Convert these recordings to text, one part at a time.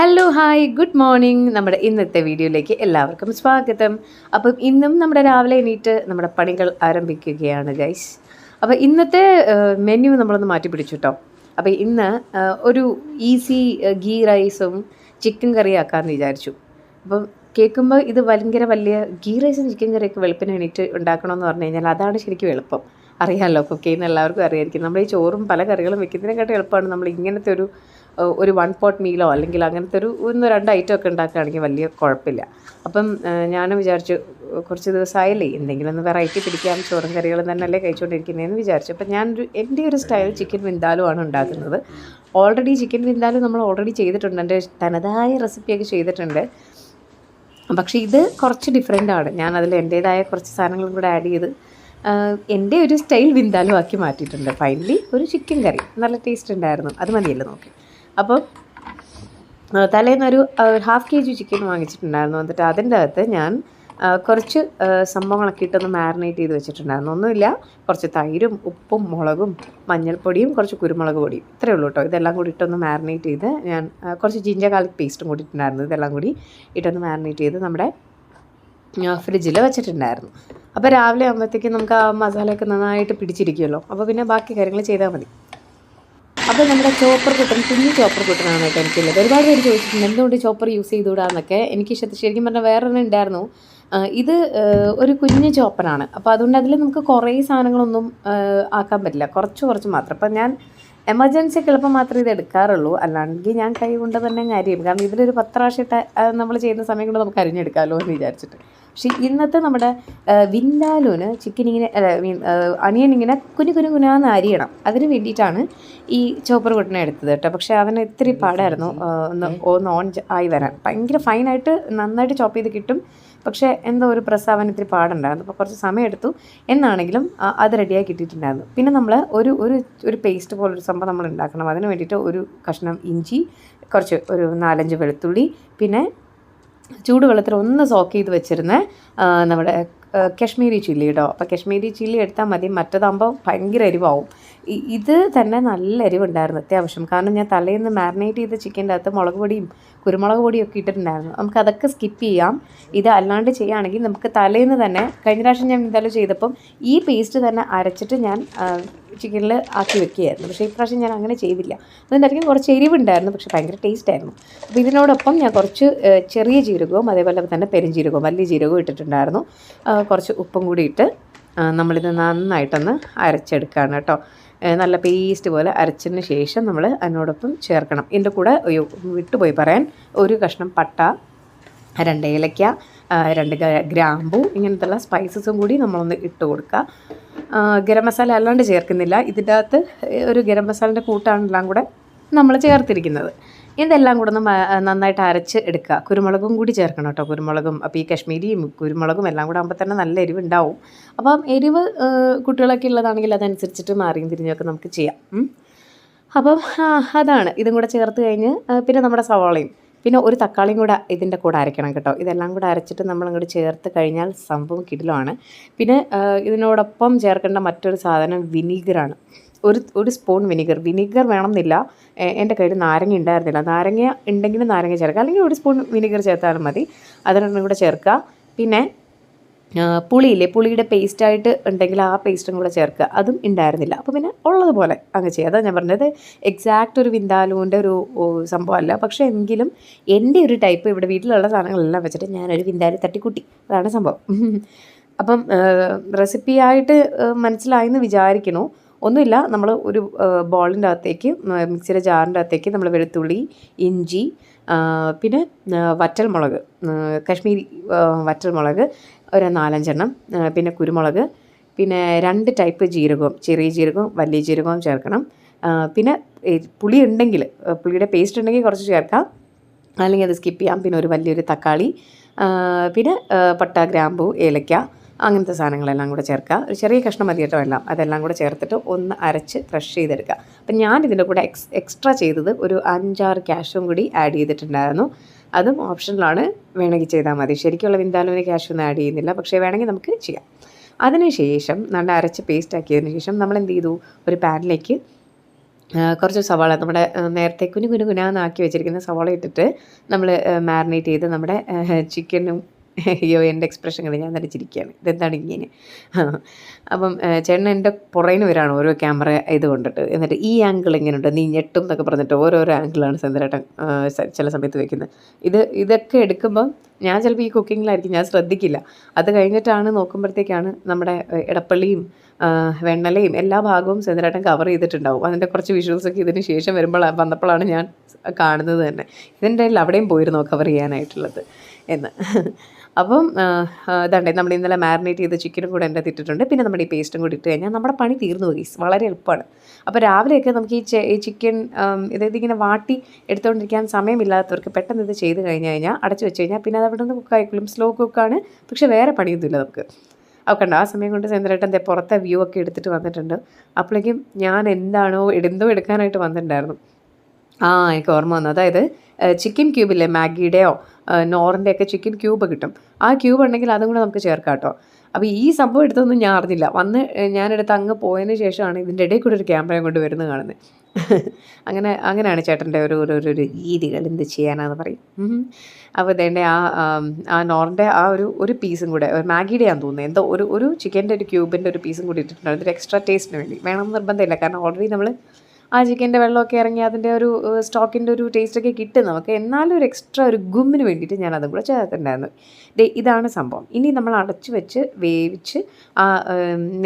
Hello hi good morning നമ്മുടെ ഇന്നത്തെ വീഡിയോയിലേക്ക് എല്ലാവർക്കും സ്വാഗതം. അപ്പം ഇന്നും നമ്മുടെ രാവിലെ എണീറ്റ് നമ്മുടെ പണികൾ ആരംഭിക്കുകയാണ് ഗൈസ് അപ്പോൾ ഇന്നത്തെ മെനു നമ്മളൊന്ന് മാറ്റി പിടിച്ചു കേട്ടോ അപ്പോൾ ഇന്ന് ഒരു ഈസി ഗീ റൈസും ചിക്കൻ കറി ആക്കാമെന്ന് വിചാരിച്ചു. അപ്പം കേൾക്കുമ്പോൾ ഇത് ഭയങ്കര വലിയ ഗീ റൈസും ചിക്കൻ കറിയൊക്കെ വെളുപ്പിന് എണീറ്റ് ഉണ്ടാക്കണമെന്ന് പറഞ്ഞു കഴിഞ്ഞാൽ അതാണ് ശരിക്കും എളുപ്പം. അറിയാമല്ലോ കുക്ക് ചെയ്യുന്ന എല്ലാവർക്കും അറിയായിരിക്കും. നമ്മൾ ഈ ചോറും പല കറികളും വെക്കുന്നതിനെക്കാട്ടും എളുപ്പമാണ്. നമ്മൾ ഇങ്ങനത്തെ ഒരു ഒരു വൺ പോട്ട് മീലോ അല്ലെങ്കിൽ അങ്ങനത്തെ ഒരു ഒന്ന് രണ്ട് ഐറ്റം ഒക്കെ ഉണ്ടാക്കുകയാണെങ്കിൽ വലിയ കുഴപ്പമില്ല. അപ്പം ഞാനും വിചാരിച്ചു കുറച്ച് ദിവസമായില്ലേ എന്തെങ്കിലും ഒന്ന് വെറൈറ്റി പിടിക്കാം ചോറും കറികളും തന്നെയല്ലേ കഴിച്ചുകൊണ്ടിരിക്കുന്നതെന്ന് വിചാരിച്ചു. അപ്പം ഞാനൊരു എന്റെ ഒരു സ്റ്റൈൽ ചിക്കൻ വിന്താലു ആണ് ഉണ്ടാക്കുന്നത്. ഓൾറെഡി ചിക്കൻ വിന്താലു നമ്മൾ ഓൾറെഡി ചെയ്തിട്ടുണ്ട്. എന്റെ തനതായ റെസിപ്പിയൊക്കെ ചെയ്തിട്ടുണ്ട്. പക്ഷേ ഇത് കുറച്ച് ഡിഫറെന്റ് ആണ്. ഞാൻ അതിൽ എന്റേതായ കുറച്ച് സാധനങ്ങളും കൂടെ ആഡ് ചെയ്ത് എന്റെ ഒരു സ്റ്റൈൽ വിന്താലും ആക്കി മാറ്റിയിട്ടുണ്ട്. ഫൈനലി ഒരു ചിക്കൻ കറി നല്ല ടേസ്റ്റ് ഉണ്ടായിരുന്നു. അത് മതിയല്ലോ നോക്കി. തലേന്ന് തലേന്നൊരു ഹാഫ് കെ ജി ചിക്കൻ വാങ്ങിച്ചിട്ടുണ്ടായിരുന്നു. എന്നിട്ട് അതിന്റെ അകത്ത് ഞാൻ കുറച്ച് സംഭവങ്ങളൊക്കെ ഇട്ടൊന്ന് മാരിനേറ്റ് ചെയ്ത് വെച്ചിട്ടുണ്ടായിരുന്നു. ഒന്നുമില്ല കുറച്ച് തൈരും ഉപ്പും മുളകും മഞ്ഞൾപ്പൊടിയും കുറച്ച് കുരുമുളക് പൊടിയും. ഇത്രയേ ഉള്ളൂ കേട്ടോ. ഇതെല്ലാം കൂടി ഇട്ടൊന്ന് മാരിനേറ്റ് ചെയ്ത് ഞാൻ കുറച്ച് ജിഞ്ചർ ഗാർലിക് പേസ്റ്റും കൂടി ഇട്ടിട്ടുണ്ടായിരുന്നു. ഇതെല്ലാം കൂടി ഇട്ടൊന്ന് മാരിനേറ്റ് ചെയ്ത് നമ്മുടെ ഫ്രിഡ്ജിൽ വെച്ചിട്ടുണ്ടായിരുന്നു. അപ്പോൾ രാവിലെ ആകുമ്പോഴത്തേക്കും നമുക്ക് ആ മസാലയൊക്കെ നന്നായിട്ട് പിടിച്ചിരിക്കുമല്ലോ അപ്പോൾ പിന്നെ ബാക്കി കാര്യങ്ങൾ ചെയ്താൽ മതി. അപ്പോൾ നമ്മുടെ ചോപ്പർ കുട്ടൻ കുഞ്ഞു ചോപ്പർ കുട്ടനാണ് കേട്ടോ എനിക്കുള്ളത്. ഒരുപാട് പേര് ചോദിച്ചിട്ടുണ്ട് എന്തുകൊണ്ട് ചോപ്പർ യൂസ് ചെയ്തുകൂടാന്നൊക്കെ? എനിക്ക് ശരിക്കും പറഞ്ഞാൽ വേറെ ഒരെണ്ണം ഉണ്ടായിരുന്നു ഇത് ഒരു കുഞ്ഞു ചോപ്പറാണ്. അപ്പോൾ അതുകൊണ്ട് അതിൽ നമുക്ക് കുറേ സാധനങ്ങളൊന്നും ആക്കാൻ പറ്റില്ല. കുറച്ച് കുറച്ച് മാത്രം. അപ്പം ഞാൻ എമർജൻസി ഒക്കെ എളുപ്പം മാത്രമേ ഇത് എടുക്കാറുള്ളൂ. അല്ലാണ്ടെങ്കിൽ ഞാൻ കൈ കൊണ്ട് തന്നെ കാര്യം കാരണം ഇതിലൊരു പത്ത് പ്രാവശ്യം നമ്മൾ ചെയ്യുന്ന സമയം കൊണ്ട് നമുക്ക് അരിഞ്ഞെടുക്കാമല്ലോ എന്ന് വിചാരിച്ചിട്ട്. പക്ഷേ ഇന്നത്തെ നമ്മുടെ വിന്നാലൂന് ചിക്കൻ ഇങ്ങനെ മീൻ അനിയൻ ഇങ്ങനെ കുഞ്ഞു കുഞ്ഞു കുഞ്ഞാന്ന് അരിയണം. അതിന് വേണ്ടിയിട്ടാണ് ഈ ചോപ്പർ കൊട്ടിനെ എടുത്തത് കേട്ടോ. പക്ഷേ അവന് ഇത്തിരി പാടായിരുന്നു. ഒന്ന് ഒന്ന് ഓൺ ആയി വരാൻ. ഭയങ്കര ഫൈനായിട്ട് നന്നായിട്ട് ചോപ്പ് ചെയ്ത് കിട്ടും. പക്ഷേ എന്തോ ഒരു പ്രസ് അവൻ ഇത്തിരി പാടുണ്ടായിരുന്നു. അപ്പോൾ കുറച്ച് സമയം എടുത്തു എന്നാണെങ്കിലും അത് റെഡിയായി കിട്ടിയിട്ടുണ്ടായിരുന്നു. പിന്നെ നമ്മൾ ഒരു ഒരു ഒരു പേസ്റ്റ് പോലൊരു സംഭവം നമ്മൾ ഉണ്ടാക്കണം. അതിന് വേണ്ടിയിട്ട് ഒരു കഷ്ണം ഇഞ്ചി കുറച്ച് ഒരു നാലഞ്ച് വെളുത്തുള്ളി പിന്നെ ചൂടുവെള്ളത്തിൽ ഒന്ന് സോക്ക് ചെയ്ത് വെച്ചിരുന്ന നമ്മുടെ കശ്മീരി ചില്ലി കേട്ടോ അപ്പോൾ കശ്മീരി ചില്ലി എടുത്താൽ മതി. മറ്റേതാകുമ്പോൾ ഭയങ്കര എരിവാവും. ഇത് തന്നെ നല്ല എരിവുണ്ടായിരുന്നു അത്യാവശ്യം. കാരണം ഞാൻ തലേന്ന് മാരിനേറ്റ് ചെയ്ത ചിക്കന്റെ അകത്ത് മുളക് പൊടിയും കുരുമുളക് പൊടിയും ഒക്കെ ഇട്ടിട്ടുണ്ടായിരുന്നു. നമുക്ക് അതൊക്കെ സ്കിപ്പ് ചെയ്യാം. ഇത് അല്ലാണ്ട് ചെയ്യുകയാണെങ്കിൽ നമുക്ക് തലേന്ന് തന്നെ കഴിഞ്ഞ പ്രാവശ്യം ഞാൻ എന്തായാലും ചെയ്തപ്പം ഈ പേസ്റ്റ് തന്നെ അരച്ചിട്ട് ഞാൻ ചിക്കനിൽ ആക്കി വെക്കുകയായിരുന്നു. പക്ഷേ ഇപ്രാവശ്യം ഞാൻ അങ്ങനെ ചെയ്തില്ല. അതുകൊണ്ടായിരിക്കും കുറച്ച് എരിവുണ്ടായിരുന്നു പക്ഷേ ഭയങ്കര ടേസ്റ്റ് ആയിരുന്നു. അപ്പോൾ ഇതിനോടൊപ്പം ഞാൻ കുറച്ച് ചെറിയ ജീരകവും അതേപോലെ തന്നെ പെരുംജീരകവും വലിയ ജീരകവും ഇട്ടിട്ടുണ്ടായിരുന്നു. കുറച്ച് ഉപ്പും കൂടി ഇട്ട് നമ്മളിത് നന്നായിട്ടൊന്ന് അരച്ചെടുക്കുകയാണ് കേട്ടോ. നല്ല പേസ്റ്റ് പോലെ അരച്ചതിന് ശേഷം നമ്മൾ അതിനോടൊപ്പം ചേർക്കണം. ഇതിന്റെ കൂടെ വിട്ടുപോയി പറയാൻ ഒരു കഷ്ണം പട്ട രണ്ട് ഏലക്ക രണ്ട് ഗ്രാമ്പു ഇങ്ങനത്തെ സ്പൈസസും കൂടി നമ്മളൊന്ന് ഇട്ട് കൊടുക്കുക. ഗരം മസാല അല്ലാണ്ട് ചേർക്കുന്നില്ല. ഇതിന്റെ അകത്ത് ഒരു ഗരം മസാലന്റെ കൂട്ടാണ് എല്ലാം കൂടെ നമ്മൾ ചേർത്തിരിക്കുന്നത്. ഇതെല്ലാം കൂടെ ഒന്ന് നന്നായിട്ട് അരച്ച് എടുക്കുക. കുരുമുളകും കൂടി ചേർക്കണം കേട്ടോ. കുരുമുളകും അപ്പോൾ ഈ കശ്മീരിയും കുരുമുളകും എല്ലാം കൂടെ ആകുമ്പോൾ തന്നെ നല്ല എരിവ് ഉണ്ടാവും അപ്പം എരിവ് കുട്ടികളൊക്കെ ഉള്ളതാണെങ്കിൽ അതനുസരിച്ചിട്ട് മാറിയും തിരിഞ്ഞൊക്കെ നമുക്ക് ചെയ്യാം. അപ്പം അതാണ്. ഇതും കൂടെ ചേർത്ത് കഴിഞ്ഞ് പിന്നെ നമ്മുടെ സവാളയും. പിന്നെ ഒരു തക്കാളിയും കൂടെ ഇതിന്റെ കൂടെ അരയ്ക്കണം കേട്ടോ. ഇതെല്ലാം കൂടെ അരച്ചിട്ട് നമ്മൾ അങ്ങോട്ട് ചേർത്ത് കഴിഞ്ഞാൽ സംഭവം കിടിലമാണ്. പിന്നെ ഇതിനോടൊപ്പം ചേർക്കേണ്ട മറ്റൊരു സാധനം വിനീഗറാണ്. ഒരു ഒരു സ്പൂൺ വിനീഗർ. വിനീഗർ വേണമെന്നില്ല. എന്റെ കയ്യിൽ നാരങ്ങ ഉണ്ടായിരുന്നില്ല. നാരങ്ങ ഉണ്ടെങ്കിൽ നാരങ്ങ ചേർക്കുക. അല്ലെങ്കിൽ ഒരു സ്പൂൺ വിനീഗർ ചേർത്താലും മതി. അതിനൊന്നും കൂടെ ചേർക്കുക. പിന്നെ പുളിയില്ലേ? പുളിയുടെ പേസ്റ്റായിട്ട് ഉണ്ടെങ്കിൽ ആ പേസ്റ്റും കൂടെ ചേർക്കുക. അതും ഉണ്ടായിരുന്നില്ല. അപ്പോൾ പിന്നെ ഉള്ളതുപോലെ അങ്ങ് ചെയ്യുക. അതാണ് ഞാൻ പറഞ്ഞത്. എക്സാക്റ്റ് ഒരു വിന്താലുവിന്റെ ഒരു സംഭവമല്ല. പക്ഷേ എങ്കിലും എന്റെ ഒരു ടൈപ്പ് ഇവിടെ വീട്ടിലുള്ള സാധനങ്ങളെല്ലാം വെച്ചിട്ട് ഞാനൊരു വിന്താലു തട്ടിക്കൂട്ടി. അതാണ് സംഭവം. അപ്പം റെസിപ്പി ആയിട്ട് മനസ്സിലായെന്ന് വിചാരിക്കണു. ഒന്നുമില്ല. നമ്മൾ ഒരു ബോളിന്റെ അകത്തേക്ക് മിക്സിയുടെ ജാറിന്റെ അകത്തേക്ക് നമ്മൾ വെളുത്തുള്ളി ഇഞ്ചി പിന്നെ വറ്റൽ മുളക് കശ്മീരി വറ്റൽ വറ്റൽമുളക് ഒരു നാലഞ്ചെണ്ണം പിന്നെ കുരുമുളക് പിന്നെ രണ്ട് ടൈപ്പ് ജീരകവും ചെറിയ ജീരകവും വലിയ ജീരകവും ചേർക്കണം. പിന്നെ പുളി ഉണ്ടെങ്കിൽ പുളിയുടെ പേസ്റ്റ് ഉണ്ടെങ്കിൽ കുറച്ച് ചേർക്കാം. അല്ലെങ്കിൽ അത് സ്കിപ്പ് ചെയ്യാം. പിന്നെ ഒരു വലിയൊരു തക്കാളി പിന്നെ പട്ട ഗ്രാമ്പു ഏലക്ക അങ്ങനത്തെ സാധനങ്ങളെല്ലാം കൂടെ ചേർക്കുക. ഒരു ചെറിയ കഷ്ണം മതി കേട്ടോ എല്ലാം. അതെല്ലാം കൂടെ ചേർത്തിട്ട് ഒന്ന് അരച്ച് ക്രഷ് ചെയ്തെടുക്കുക. അപ്പം ഞാൻ ഇതിന്റെ കൂടെ എക്സ് എക്സ്ട്രാ ചെയ്തത് ഒരു അഞ്ചാറ് ക്യാഷും കൂടി ആഡ് ചെയ്തിട്ടുണ്ടായിരുന്നു. അതും ഓപ്ഷനിലാണ് വേണമെങ്കിൽ ചെയ്താൽ മതി. ശരിക്കുള്ള വിന്താലുവിന് ക്യാഷ് ഒന്നും ആഡ് ചെയ്യുന്നില്ല. പക്ഷേ വേണമെങ്കിൽ നമുക്ക് ചെയ്യാം. അതിനുശേഷം നല്ല അരച്ച് പേസ്റ്റ് ആക്കിയതിന് ശേഷം നമ്മൾ എന്ത് ചെയ്തു? ഒരു പാനിലേക്ക് കുറച്ച് സവാള നമ്മുടെ നേരത്തെ കുഞ്ഞു കുഞ്ഞു കുനാന്നാക്കി വെച്ചിരിക്കുന്ന സവാള ഇട്ടിട്ട് നമ്മൾ മാരിനേറ്റ് ചെയ്ത് നമ്മുടെ ചിക്കനും അയ്യോ എന്റെ എക്സ്പ്രഷൻ കണ്ട് ഞാൻ തന്നെ ചിരിക്കുകയാണ് ഇതെന്താണ് ഇങ്ങനെ? അപ്പം ചേട്ടൻ എന്റെ പുറയിന് വരാണ് ഓരോ ക്യാമറ ഇത് കൊണ്ടിട്ട്. എന്നിട്ട് ഈ ആംഗിൾ എങ്ങനെയുണ്ട് നീ ഞെട്ടും എന്നൊക്കെ പറഞ്ഞിട്ട് ഓരോരോ ആംഗിളാണ് സെന്തരേട്ടൻ ചില സമയത്ത് വെക്കുന്നത്. ഇത് ഇതൊക്കെ എടുക്കുമ്പം ഞാൻ ചിലപ്പോൾ ഈ കുക്കിങ്ങിലായിരിക്കും. ഞാൻ ശ്രദ്ധിക്കില്ല. അത് കഴിഞ്ഞിട്ടാണ് നോക്കുമ്പോഴത്തേക്കാണ് നമ്മുടെ ഇടപ്പള്ളിയും വെണ്ണലയും എല്ലാ ഭാഗവും സെന്തരേട്ടൻ കവർ ചെയ്തിട്ടുണ്ടാവും. അതിന്റെ കുറച്ച് വിഷ്വൽസൊക്കെ ഇതിന് ശേഷം വരുമ്പോൾ വന്നപ്പോഴാണ് ഞാൻ കാണുന്നത് തന്നെ. ഇതിന്റെ അവിടെയും പോയിരുന്നോ കവർ ചെയ്യാനായിട്ടുള്ളത് എന്ന്. അപ്പം ആ, ആ, ഇതാണ്ടേ നമ്മൾ ഇന്നലെ മാരിനേറ്റ് ചെയ്ത ചിക്കനും കൂടെ എന്റെ ഇട്ടിട്ടുണ്ട് പിന്നെ നമ്മുടെ ഈ പേസ്റ്റും കൂടി ഇട്ട് കഴിഞ്ഞാൽ നമ്മുടെ പണി തീർന്നു പോയി. വളരെ എളുപ്പമാണ്. അപ്പോൾ രാവിലെയൊക്കെ നമുക്ക് ഈ ചിക്കൻ ഇതായത് ഇങ്ങനെ വാട്ടി എടുത്തുകൊണ്ടിരിക്കാൻ സമയമില്ലാത്തവർക്ക് പെട്ടെന്ന് ഇത് ചെയ്ത് കഴിഞ്ഞ് കഴിഞ്ഞാൽ അടച്ചു വെച്ച് കഴിഞ്ഞാൽ പിന്നെ അത് അവിടെ നിന്ന് കുക്കായിക്കോളും സ്ലോ കുക്കാണ് പക്ഷേ വേറെ പണിയൊന്നുമില്ല നമുക്ക്. ഒക്കെ ഉണ്ട് ആ സമയം കൊണ്ട് ചന്ദ്രേട്ടൻ പുറത്തെ വ്യൂ ഒക്കെ എടുത്തിട്ട് വന്നിട്ടുണ്ട്. അപ്പോഴേക്കും ഞാൻ എന്താണോ എന്തോ എടുക്കാനായിട്ട് വന്നിട്ടുണ്ടായിരുന്നു. ആ എനിക്ക് ഓർമ്മ വന്നു. അതായത് ചിക്കൻ ക്യൂബില്ലേ മാഗിയുടെയോ നോറിന്റെ ഒക്കെ ചിക്കൻ ക്യൂബ് കിട്ടും. ആ ക്യൂബ് ഉണ്ടെങ്കിൽ അതും കൂടെ നമുക്ക് ചേർക്കാം കേട്ടോ. അപ്പോൾ ഈ സംഭവം എടുത്തൊന്നും ഞാൻ അറിഞ്ഞില്ല. വന്ന് ഞാനെടുത്ത് അങ്ങ് പോയതിന് ശേഷമാണ് ഇതിന്റെ ഇടയിൽ കൂടെ ഒരു ക്യാമറയും കൊണ്ട് വരുന്നത് കാണുന്നത് അങ്ങനെ അങ്ങനെയാണ് ചേട്ടന്റെ ഒരു ഒരു ഒരു ഒരു രീതികൾ എന്ത് ചെയ്യാനാന്ന് പറയും. അപ്പോൾ ഇതേന്റെ ആ ആ നോറിന്റെ ആ ഒരു ഒരു പീസും കൂടെ ഒരു മാഗിയുടെ ആണെന്ന് തോന്നുന്നത് എന്തോ ഒരു ഒരു ചിക്കന്റെ ഒരു ക്യൂബിന്റെ ഒരു പീസും കൂടി ഇട്ടിട്ടുണ്ട്. അതിന്റെ എക്സ്ട്രാ ടേസ്റ്റിന് വേണ്ടി. വേണമെന്ന് നിർബന്ധമില്ല. കാരണം ഓൾറെഡി നമ്മൾ ആ ചിക്കന്റെ വെള്ളമൊക്കെ ഇറങ്ങി അതിന്റെ ഒരു സ്റ്റോക്കിന്റെ ഒരു ടേസ്റ്റൊക്കെ കിട്ടും നമുക്ക്. എന്നാലും ഒരു എക്സ്ട്രാ ഒരു ഗുമ്മിന് വേണ്ടിയിട്ട് ഞാൻ കൂടെ ചേർത്തിട്ടുണ്ടായിരുന്നു. ദേ ഇതാണ് സംഭവം. ഇനി നമ്മൾ അടച്ചു വെച്ച് വേവിച്ച് ആ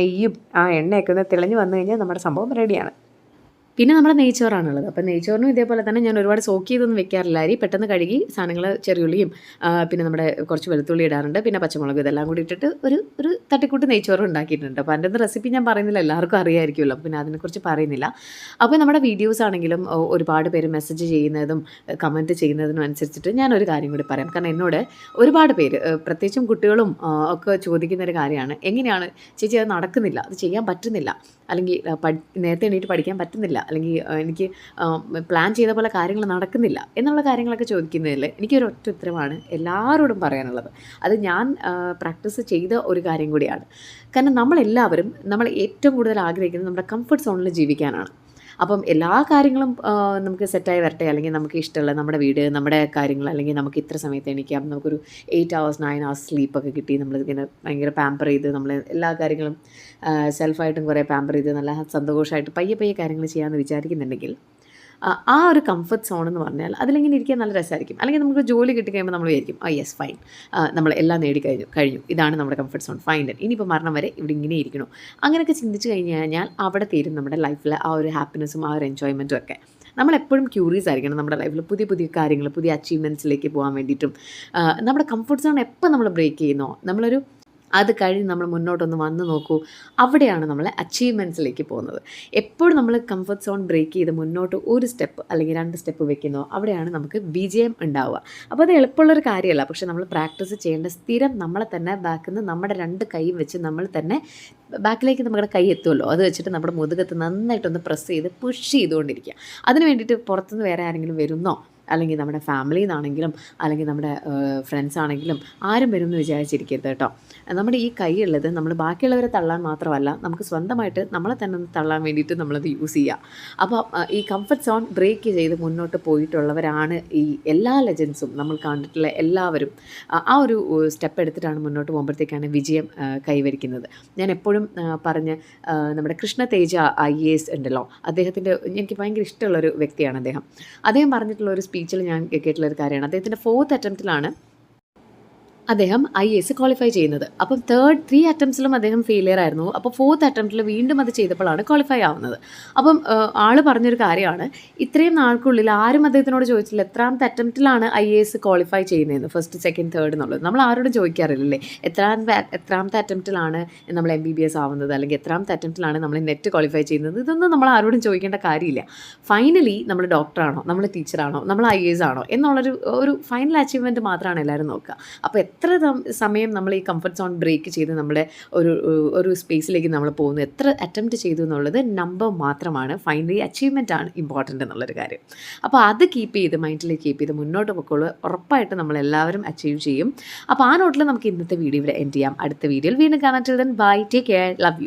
നെയ്യും ആ എണ്ണയൊക്കെ ഒന്ന് തിളഞ്ഞ് വന്നു കഴിഞ്ഞാൽ നമ്മുടെ സംഭവം റെഡിയാണ് പിന്നെ നമ്മുടെ നെയ്ച്ചോറാണുള്ളത്. അപ്പോൾ നെയ്ച്ചോറിനും ഇതേപോലെ തന്നെ ഞാൻ ഒരുപാട് സോക്ക് ചെയ്തൊന്നും വെക്കാറില്ല. പെട്ടെന്ന് കഴുകി സാധനങ്ങൾ ചെറിയുള്ളിയും പിന്നെ നമ്മുടെ കുറച്ച് വെളുത്തുള്ളി ഇടാറുണ്ട്. പിന്നെ പച്ചമുളക് ഇതെല്ലാം കൂടി ഇട്ടിട്ട് ഒരു ഒരു തട്ടിക്കൂട്ട് നെയ്ച്ചോറ് ഉണ്ടാക്കിയിട്ടുണ്ട്. അപ്പോൾ അതിന്റെ റെസിപ്പി ഞാൻ പറയുന്നില്ല. എല്ലാവർക്കും അറിയാമായിരിക്കുമല്ലോ പിന്നെ അതിനെക്കുറിച്ച് പറയുന്നില്ല. അപ്പോൾ നമ്മുടെ വീഡിയോസ് ആണെങ്കിലും ഒരുപാട് പേര് മെസ്സേജ് ചെയ്യുന്നതും കമന്റ് ചെയ്യുന്നതിനും അനുസരിച്ചിട്ട് ഞാൻ ഒരു കാര്യം കൂടി പറയാം. കാരണം എന്നോട് ഒരുപാട് പേര് പ്രത്യേകിച്ചും കുട്ടികളും ഒക്കെ ചോദിക്കുന്ന ഒരു കാര്യമാണ്. എങ്ങനെയാണ് ചേച്ചി അത് നടക്കുന്നില്ല. അത് ചെയ്യാൻ പറ്റുന്നില്ല. അല്ലെങ്കിൽ നേരത്തെ എണീറ്റ് പഠിക്കാൻ പറ്റുന്നില്ല. അല്ലെങ്കിൽ എനിക്ക് പ്ലാൻ ചെയ്ത പോലെ കാര്യങ്ങൾ നടക്കുന്നില്ല എന്നുള്ള കാര്യങ്ങളൊക്കെ ചോദിക്കുന്നതിൽ എനിക്കൊരു ഒറ്റ ഉത്തരമാണ് എല്ലാവരോടും പറയാനുള്ളത്. അത് ഞാൻ പ്രാക്ടീസ് ചെയ്ത ഒരു കാര്യം കൂടിയാണ്. കാരണം നമ്മളെല്ലാവരും നമ്മൾ ഏറ്റവും കൂടുതൽ ആഗ്രഹിക്കുന്നത് നമ്മുടെ കംഫർട്ട് സോണിൽ ജീവിക്കാനാണ്. അപ്പം എല്ലാ കാര്യങ്ങളും നമുക്ക് സെറ്റായി വരട്ടെ. അല്ലെങ്കിൽ നമുക്ക് ഇഷ്ടമുള്ള നമ്മുടെ വീട് നമ്മുടെ കാര്യങ്ങൾ അല്ലെങ്കിൽ നമുക്ക് ഇത്ര സമയത്ത് എണീക്കാം. നമുക്കൊരു എയ്റ്റ് അവേഴ്സ് നയൻ അവേഴ്സ് സ്ലീപ്പൊക്കെ കിട്ടി. നമ്മൾ നമ്മളിങ്ങനെ ഭയങ്കര പാമ്പർ ചെയ്ത് നമ്മൾ എല്ലാ കാര്യങ്ങളും സെൽഫായിട്ടും കുറേ പാമ്പർ ചെയ്ത് നല്ല സന്തോഷമായിട്ട് പയ്യെ പയ്യെ കാര്യങ്ങൾ ചെയ്യാമെന്ന് വിചാരിക്കുന്നുണ്ടെങ്കിൽ ആ, ഒരു കംഫർട്ട് സോൺ എന്ന് പറഞ്ഞാൽ അതിലിങ്ങനെ ഇരിക്കാൻ നല്ല രസമായിരിക്കും. അല്ലെങ്കിൽ നമുക്ക് ജോലി കിട്ടിക്കഴിയുമ്പോൾ നമ്മൾ വിചാരിക്കും ആ യെസ് ഫൈൻ നമ്മൾ എല്ലാം നേടി കഴിഞ്ഞു കഴിഞ്ഞു. ഇതാണ് നമ്മുടെ കംഫർട്ട് സോൺ ഫൈൻ ഇനിയിപ്പോൾ മരണം വരെ ഇവിടെ ഇങ്ങനെ ഇരിക്കണോ അങ്ങനെയൊക്കെ ചിന്തിച്ച് കഴിഞ്ഞ് കഴിഞ്ഞാൽ അവിടെ തീരും നമ്മുടെ ലൈഫിലെ ആ ഒരു ഹാപ്പിനെസ്സും ആ ഒരു എൻജോയ്മെന്റും ഒക്കെ. നമ്മളെപ്പോഴും ക്യൂറിയസ് ആയിരിക്കണം നമ്മുടെ ലൈഫിൽ പുതിയ പുതിയ കാര്യങ്ങൾ പുതിയ അച്ചീവ്മെന്റ്സിലേക്ക് പോകാൻ വേണ്ടിയിട്ടും. നമ്മുടെ കംഫർട്ട് സോൺ എപ്പോൾ നമ്മൾ ബ്രേക്ക് ചെയ്യുന്നോ? നമ്മളൊരു അത് കഴിഞ്ഞ് നമ്മൾ മുന്നോട്ടൊന്ന് വന്ന് നോക്കൂ. അവിടെയാണ് നമ്മൾ അച്ചീവ്മെന്റ്സിലേക്ക് പോകുന്നത്. എപ്പോഴും നമ്മൾ കംഫർട്ട് സോൺ ബ്രേക്ക് ചെയ്ത് മുന്നോട്ട് ഒരു സ്റ്റെപ്പ് അല്ലെങ്കിൽ രണ്ട് സ്റ്റെപ്പ് വെക്കുന്നോ അവിടെയാണ് നമുക്ക് വിജയം ഉണ്ടാവുക. അപ്പോൾ അത് എളുപ്പമുള്ളൊരു കാര്യമല്ല. പക്ഷേ നമ്മൾ പ്രാക്ടീസ് ചെയ്യേണ്ട സ്ഥിരം നമ്മളെ തന്നെ ബാക്കിൽ നിന്ന് നമ്മുടെ രണ്ട് കൈയും വെച്ച് നമ്മൾ തന്നെ ബാക്കിലേക്ക് നമ്മുടെ കൈ എത്തുമല്ലോ അത് വെച്ചിട്ട് നമ്മുടെ മുതുകത്ത് നന്നായിട്ടൊന്ന് പ്രസ് ചെയ്ത് പുഷ് ചെയ്തുകൊണ്ടിരിക്കുക. അതിന് വേണ്ടിയിട്ട് പുറത്തുനിന്ന് വേറെ ആരെങ്കിലും വരുന്നോ? അല്ലെങ്കിൽ നമ്മുടെ ഫാമിലിയിൽ നിന്നാണെങ്കിലും അല്ലെങ്കിൽ നമ്മുടെ ഫ്രണ്ട്സ് ആണെങ്കിലും ആരും വരുമെന്ന് വിചാരിച്ചിരിക്കരുത് കേട്ടോ. നമ്മുടെ ഈ കൈയുള്ളത് നമ്മൾ ബാക്കിയുള്ളവരെ തള്ളാൻ മാത്രമല്ല നമുക്ക് സ്വന്തമായിട്ട് നമ്മളെ തന്നെ ഒന്ന് തള്ളാൻ വേണ്ടിയിട്ട് നമ്മളത് യൂസ് ചെയ്യുക അപ്പോൾ ഈ കംഫർട്ട് സോൺ ബ്രേക്ക് ചെയ്ത് മുന്നോട്ട് പോയിട്ടുള്ളവരാണ് ഈ എല്ലാ ലെജൻസും നമ്മൾ കണ്ടിട്ടുള്ള എല്ലാവരും. ആ, ഒരു സ്റ്റെപ്പ് എടുത്തിട്ടാണ് മുന്നോട്ട് പോകുമ്പോഴത്തേക്കാണ് വിജയം കൈവരിക്കുന്നത്. ഞാൻ എപ്പോഴും പറഞ്ഞ് നമ്മുടെ കൃഷ്ണ തേജ ഐ എസ് ഉണ്ടല്ലോ അദ്ദേഹത്തിന്റെ എനിക്ക് ഭയങ്കര ഇഷ്ടമുള്ളൊരു വ്യക്തിയാണ് അദ്ദേഹം. അദ്ദേഹം പറഞ്ഞിട്ടുള്ള ഒരു സ്പീച്ചിൽ ഞാൻ കേട്ടിട്ടുള്ള ഒരു കാര്യമാണ്. അദ്ദേഹത്തിന്റെ ഫോർത്ത് അറ്റംപ്റ്റിലാണ് അദ്ദേഹം ഐ എസ് ക്വാളിഫൈ ചെയ്യുന്നത്. അപ്പം തേർഡ് ത്രീ അറ്റംപ്റ്റ്സിലും അദ്ദേഹം ഫെയിലിയർ ആയിരുന്നു. അപ്പോൾ ഫോർത്ത് അറ്റംപ്റ്റിൽ വീണ്ടും അത് ചെയ്തപ്പോഴാണ് ക്വാളിഫൈ ആവുന്നത്. അപ്പം ആൾ പറഞ്ഞൊരു കാര്യമാണ്. ഇത്രയും നാൾക്കുള്ളിൽ ആരും അദ്ദേഹത്തിനോട് ചോദിച്ചില്ല എത്രാമത്തെ അറ്റംപ്റ്റിലാണ് ഐ എസ് ക്വാളിഫൈ ചെയ്യുന്നതെന്ന്? ഫസ്റ്റ് സെക്കൻഡ് തേർഡ് എന്നുള്ളത്. നമ്മൾ ആരോടും ചോദിക്കാറില്ലല്ലേ? എത്രാമത്തെ എത്രാമത്തെ അറ്റംപ്റ്റിലാണ് നമ്മൾ എം ബി ബി എസ് ആവുന്നത്? അല്ലെങ്കിൽ എത്രാമത്തെ അറ്റംപ്റ്റിലാണ് നമ്മൾ നെറ്റ് ക്വാളിഫൈ ചെയ്യുന്നത്? ഇതൊന്നും നമ്മൾ ആരോടും ചോദിക്കേണ്ട കാര്യമില്ല. ഫൈനലി നമ്മൾ ഡോക്ടറാണോ നമ്മൾ ടീച്ചറാണോ നമ്മൾ ഐ എസ് ആണോ? എന്നുള്ളൊരു ഒരു ഫൈനൽ അച്ചീവ്മെന്റ് മാത്രമാണ് എല്ലാവരും നോക്കുക. അപ്പോൾ എത്ര സമയം നമ്മൾ ഈ കംഫർട്ട് സോൺ ബ്രേക്ക് ചെയ്ത് നമ്മുടെ ഒരു ഒരു സ്പേസിലേക്ക് നമ്മൾ പോകുന്നു. എത്ര അറ്റംപ്റ്റ് ചെയ്തു എന്നുള്ളത് നമ്പർ മാത്രമാണ്. ഫൈനലി അച്ചീവ്മെന്റ് ആണ് ഇമ്പോർട്ടന്റ് എന്നുള്ളൊരു കാര്യം. അപ്പോൾ അത് കീപ്പ് ചെയ്ത് മൈൻഡിൽ കീപ്പ് ചെയ്ത് മുന്നോട്ട് പൊക്കോളൂ. ഉറപ്പായിട്ട് നമ്മൾ എല്ലാവരും അച്ചീവ് ചെയ്യും. അപ്പോൾ ആ നോട്ടിൽ നമുക്ക് ഇന്നത്തെ വീഡിയോ ഇവിടെ എൻഡ് ചെയ്യാം. അടുത്ത വീഡിയോയിൽ വീണ്ടും കാണാൻ then bye take care love you